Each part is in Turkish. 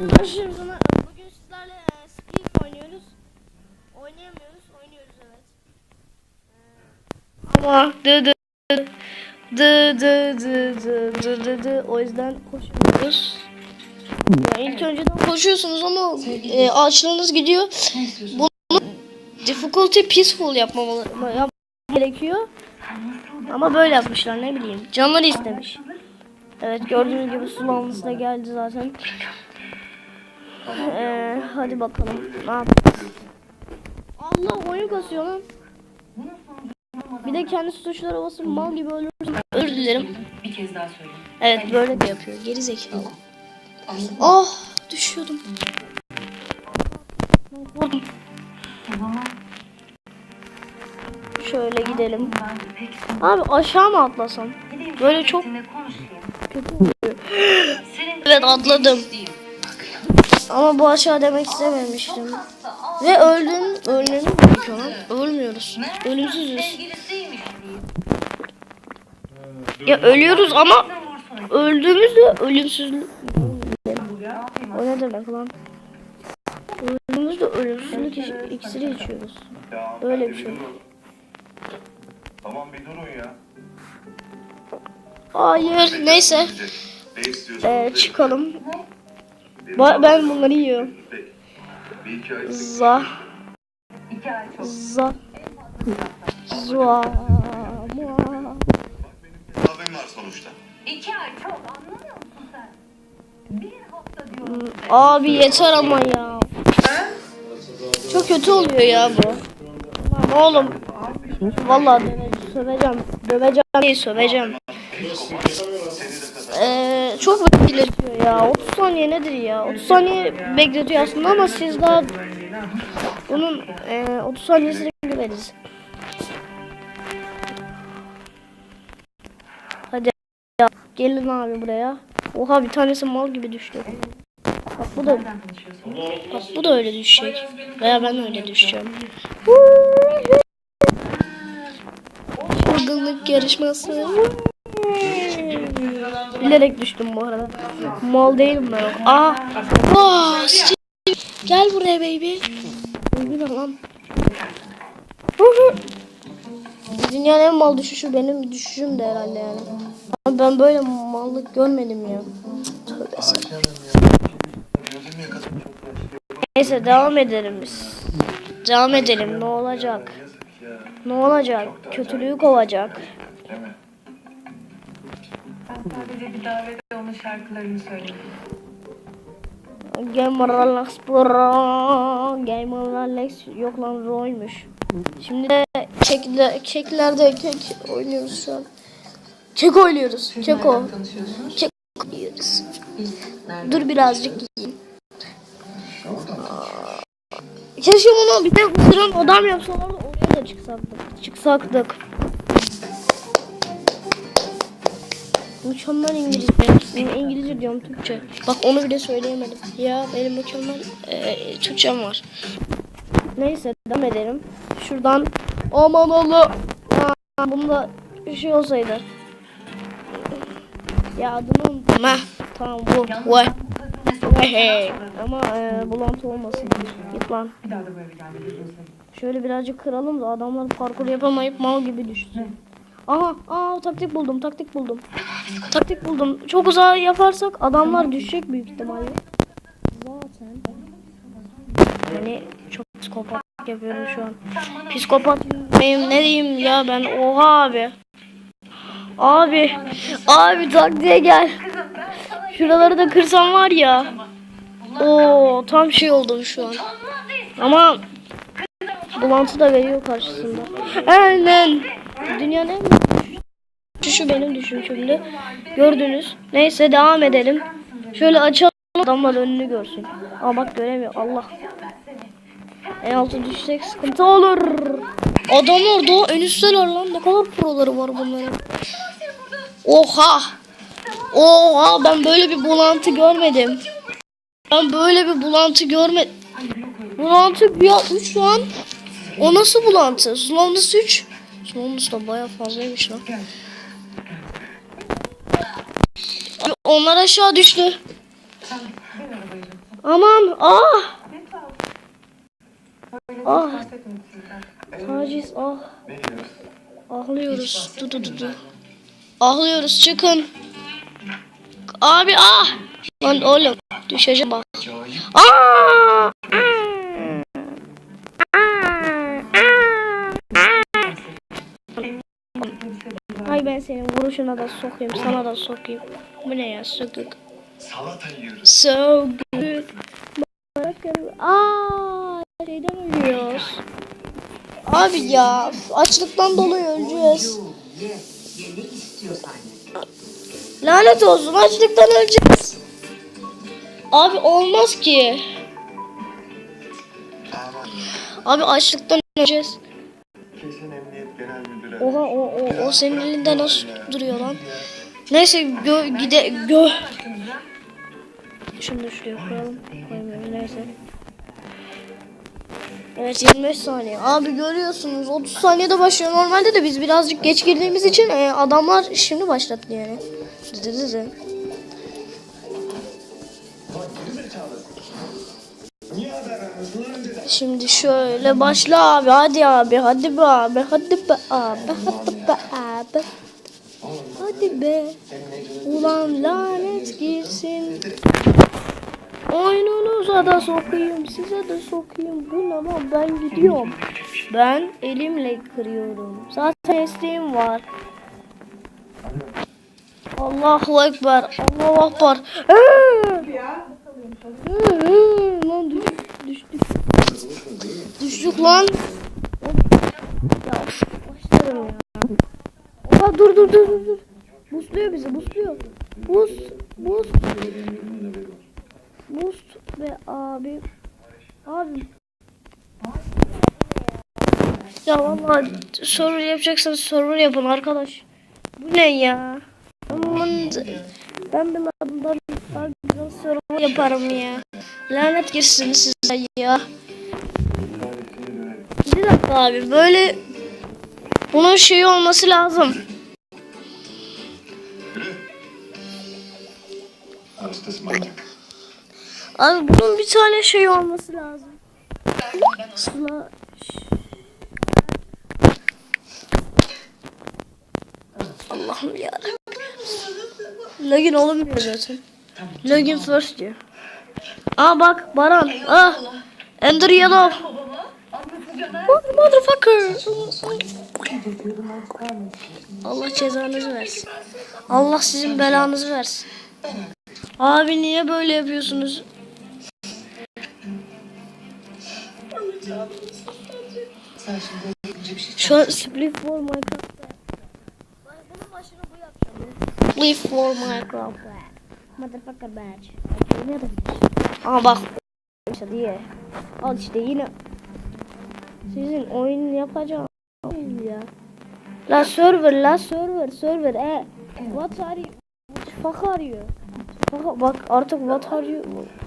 Başlıyoruz ama bugün sizlerle e, Speak oynuyoruz. Oynayamıyoruz, oynuyoruz evet. Ee, Ama dı dı dı dı dı dı dı dı dı o yüzden koşuyoruz. Yani ilk önceden koşuyorsunuz ama e, ağaçlarınız gidiyor. Bunu difficulty peaceful yapmamalı yapmam gerekiyor. Ama böyle yapmışlar ne bileyim. Canları istemiş. Evet gördüğünüz gibi sulanması da geldi zaten. Ee, hadi bakalım. Ne yapacağız? Allah oyun kasıyor lan. Bir de kendisi tuşlara basıp mal gibi ölürsün. Özür dilerim. Bir kez daha söyleyeyim. Evet böyle de yapıyor. Geri zekalı. Oh düşüyordum. Şöyle gidelim. Abi aşağı mı atlasam? Böyle çok. Evet atladım. Ama bu aşağı demek istememiştim. Ve öldüm. Ölmemiz gerekiyor lan. Ölmüyoruz. Ölümsüzüz. Ya ölüyoruz ama öldüğümüzde ölümsüzlük. O ne demek lan? Öldüğümüzde ölümsüzlük iksiri içiyoruz. Ya Öyle hadi bir şey. Tamam bir durun ya. Hayır neyse. Ee, çıkalım. Ba ben bunları yiyorum. Za. Za. Za. Hmm, abi yeter ama ya. Çok kötü oluyor ya bu. Lan oğlum. Vallahi döveceğim. Döveceğim değil söveceğim. Ee, çok bekletiyor ya. 30 saniye nedir ya? 30 saniye bekletiyor aslında ama siz daha bunun e, 30 saniyesini görmediniz. Hadi ya. Gelin abi buraya. Oha bir tanesi mal gibi düştü. Bak bu da bak bu da öyle düşecek. Veya ben öyle düşeceğim. Çılgınlık yarışması. Bilerek düştüm bu arada. Mal değilim ben. Aa. Aa, Steve. Gel buraya baby. Baby ne lan? Dünyanın en mal düşüşü benim düşüşüm de herhalde yani. Ama ben böyle mallık görmedim ya. Neyse devam edelim biz. Devam edelim ne olacak? Ne olacak? Kötülüğü kovacak. Sadece bir davette onun şarkılarını söyledim. Gamer Relax Pro. Gamer Relax yok lan Roy'muş. Şimdi de kekle, keklerde kek oynuyoruz şu an. Kek oynuyoruz. Keko. Nereden tanışıyorsunuz? Kek oynuyoruz. Dur birazcık yiyeyim. Keşke bunu bir tek ısıran odam yapsalardı oraya da çıksaktık. Çıksaktık. Mükemmel İngilizce. İngilizce diyorum Türkçe. Bak onu bile söyleyemedim. Ya benim mükemmel e, Türkçem var. Neyse devam edelim. Şuradan aman Allah. Aa, Bunda bir şey olsaydı. Ya adını unuttum. Tamam bu. Vay. Hey. Ama e, bulantı olmasın. Git lan. Şöyle birazcık kıralım da adamlar parkur yapamayıp mal gibi düşsün. Aha, aa taktik buldum, taktik buldum. Taktik buldum. Çok uzağa yaparsak adamlar düşecek büyük ihtimalle. Zaten. Yani çok psikopat yapıyorum şu an. Psikopat mıyım ne diyeyim ya ben oha abi. Abi, abi taktiğe gel. Şuraları da kırsam var ya. Oo tam şey oldum şu an. Ama bulantı da veriyor karşısında. Aynen. Dünyanın en benim düşüncemde. Gördünüz. Neyse devam edelim. Şöyle açalım adamlar önünü görsün. Aa bak göremiyor Allah. En altı düşsek sıkıntı olur. Adam orada en üstteler lan. Ne kadar proları var bunların. Oha. Oha ben böyle bir bulantı görmedim. Ben böyle bir bulantı görmedim. Bulantı ya 3 lan. O nasıl bulantı? Slowness 3. Slowness da baya fazlaymış lan. Abi onlar aşağı düştü. Aman ah Ah. taciz ah ağlıyoruz. Du du du du. Ağlıyoruz çıkın. Abi ah. Lan oğlum düşeceğim bak. Aa! Ben senin vuruşuna da sokayım, sana da sokayım. Bu ne ya sökük. Salata yiyoruz. So good. Bakın. Aa, şeyden ölüyoruz. Abi ya açlıktan dolayı öleceğiz. Lanet olsun açlıktan öleceğiz. Abi olmaz ki. Abi açlıktan öleceğiz. Oha o, o, o senin elinde nasıl duruyor lan? Neyse gö gide gö. Şunu şuraya koyalım. Koymuyoruz neyse. Evet 25 saniye. Abi görüyorsunuz 30 saniyede başlıyor. Normalde de biz birazcık geç girdiğimiz için e, adamlar şimdi başlattı yani. Dı dı dı dı. Şimdi şöyle başla abi hadi abi hadi be abi hadi be abi hadi be abi. Hadi be. Ulan lanet girsin. Oyununuza da sokayım size de sokayım. Bu lan ben gidiyorum. Ben elimle kırıyorum. Zaten mesleğim var. Allahu Ekber. Allahu Ekber. Lan düş, düştük. Düştük lan. Ya başlarım ya. Oha dur dur dur dur. Busluyor bizi busluyor. Bus bus. Boost ve abi abi ya vallahi server yapacaksanız server yapın arkadaş. Bu ne ya? Aman ben bile bundan daha güzel server yaparım ya. Lanet girsin size ya. Bir dakika abi böyle bunun şeyi olması lazım. Abi bunun bir tane şey olması lazım. Allah'ım ya. Login olmuyor zaten. Login first diyor. Aa bak Baran. Ah. Ender Yellow. Mother, motherfucker. Allah cezanızı versin. Allah sizin belanızı versin. Abi niye böyle yapıyorsunuz? Şu an split for Minecraft. Bunun başına bu yapacağım. Split for Minecraft. Motherfucker badge. Ne yapıyorsun? Aa bak. İşte diye. Al işte yine. Sizin oyun yapacağım. ya. La server la server server e. What are you? Fuck are you? Bak, bak artık what are you?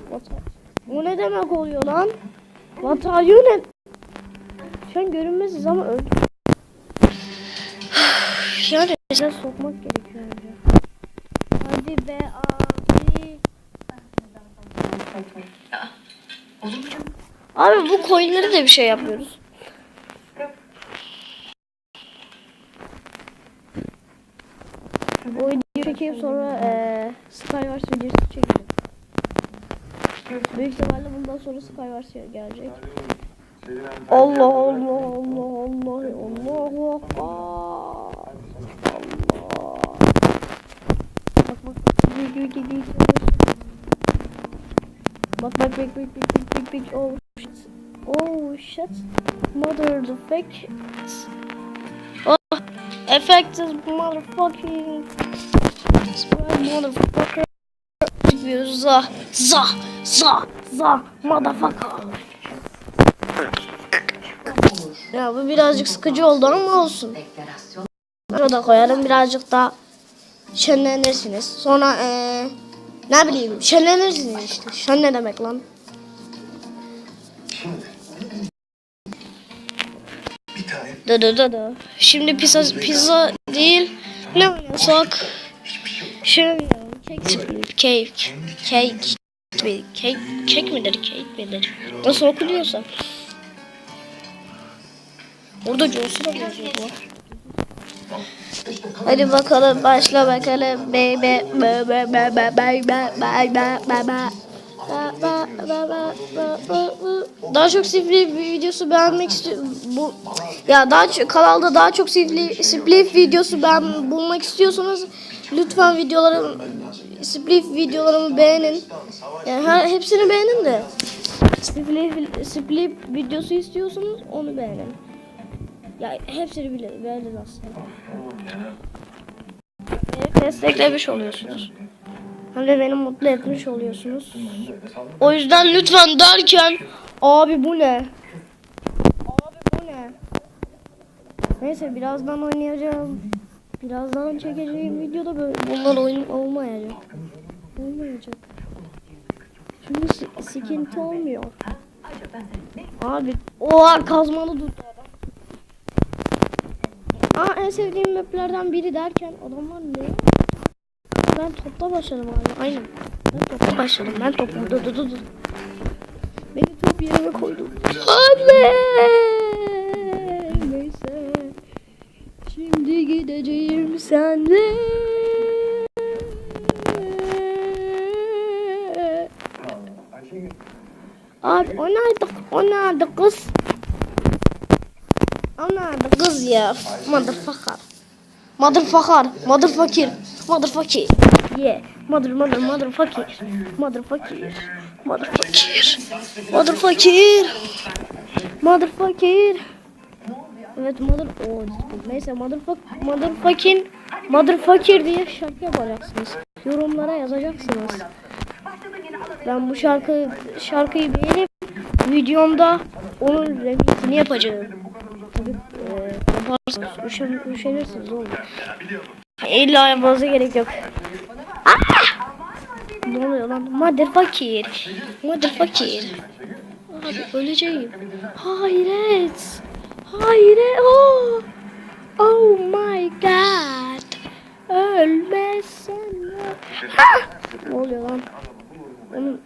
What are... Bu ne demek oluyor lan? What are you ne? Şu an görünmeziz ama öldü. yani sen sokmak gerekiyor önce. Hadi be abi. Abi bu coinleri de bir şey yapıyoruz. Bu videoyu çekeyim sonra eee Skywars videosu çekeceğim. Büyük ihtimalle bundan sonra Skywars gelecek. Allah Allah Allah Allah Allah Allah Allah. Bak bak bak Bak bak bak bak bak bak bak bak. Oh shit. Oh shit. Mother the oh effective motherfucking spread motherfucker za za za za motherfucker ya bu birazcık sıkıcı oldu ama olsun. Burada koyarım birazcık daha şenlenirsiniz. Sonra eee ne bileyim şenlenirsiniz işte. Şen ne demek lan? Dı dı dı dı. Şimdi pizza, pizza değil ne oynasak? oynayalım. Split cake. Cake. Cake. Cake midir? Cake midir? Nasıl okunuyorsa. Orada Johnson'a benziyor bu. Hadi bakalım başla bakalım baby baby baby baby baby baby daha çok sifli videosu beğenmek istiyorum. Bu ya daha çok, kanalda daha çok sifli videosu ben bulmak istiyorsanız lütfen videolarım sifli videolarımı beğenin. Yani her, hepsini beğenin de sifli sifli videosu istiyorsanız onu beğenin. Ya hepsini bile beğenin aslında. Desteklemiş oluyorsunuz. Hem de beni mutlu etmiş oluyorsunuz. O yüzden lütfen derken abi bu ne? Abi bu ne? Neyse birazdan oynayacağım. Birazdan çekeceğim videoda böyle bunlar oyun olmayacak. Olmayacak. Çünkü sıkıntı olmuyor. Abi oha kazmalı durdu adam. Aa en sevdiğim maplerden biri derken adamlar ne? Ben topta başladım abi. Aynen. Ben topta başladım. Ben top dur dur dur. Beni top yerine koydum. Anne! Neyse. Şimdi gideceğim senle. Abi o nerede? O nerede kız? O nerede kız ya? Motherfucker. Motherfucker. Motherfucker. Motherfucker. Yeah. Mother mother motherfucker. Motherfucker. Motherfucker. Motherfucker. Motherfucker. Evet mother oh, neyse motherfuck motherfucking motherfucker diye şarkı yapacaksınız. Yorumlara yazacaksınız. Ben bu şarkı şarkıyı beğenip videomda onun remixini yapacağım. Tabii yaparsınız. Üşen. İlla yapmanıza gerek yok. Ne oluyor lan? Motherfucker. Motherfucker. Abi öleceğim. Hayret. Hayret. Oh. Oh my god. Ölmezsen. Ne oluyor lan? Onun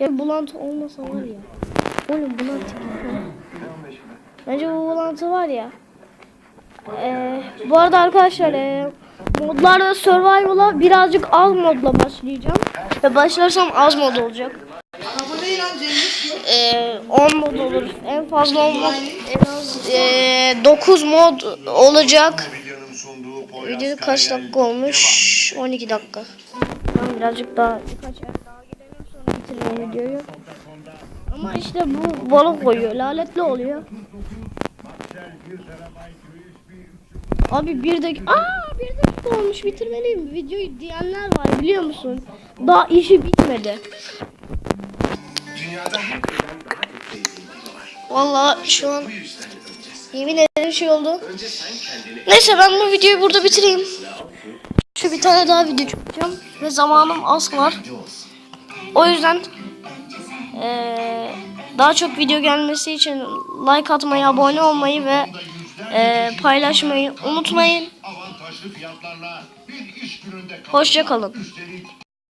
ya bulantı olmasa var ya. Oğlum bulantı. Bence bu bulantı var ya. Ee, bu arada arkadaşlar e, modlarda survival'a birazcık az modla başlayacağım. Ve başlarsam az mod olacak. Ee, 10 mod olur. En fazla 10 mod. E, 9 mod olacak. Video kaç dakika olmuş? 12 dakika. Ben birazcık daha birkaç daha gidelim sonra bitirelim videoyu. Ama işte bu balık koyuyor. Laletli oluyor. Abi bir dakika. Aa bir dakika olmuş bitirmeliyim. Videoyu diyenler var biliyor musun? Daha işi bitmedi. Vallahi şu an yemin ederim şey oldu. Neyse ben bu videoyu burada bitireyim. Şu bir tane daha video çekeceğim ve zamanım az var. O yüzden eee, daha çok video gelmesi için like atmayı, abone olmayı ve eee, paylaşmayı unutmayın. Hoşça kalın.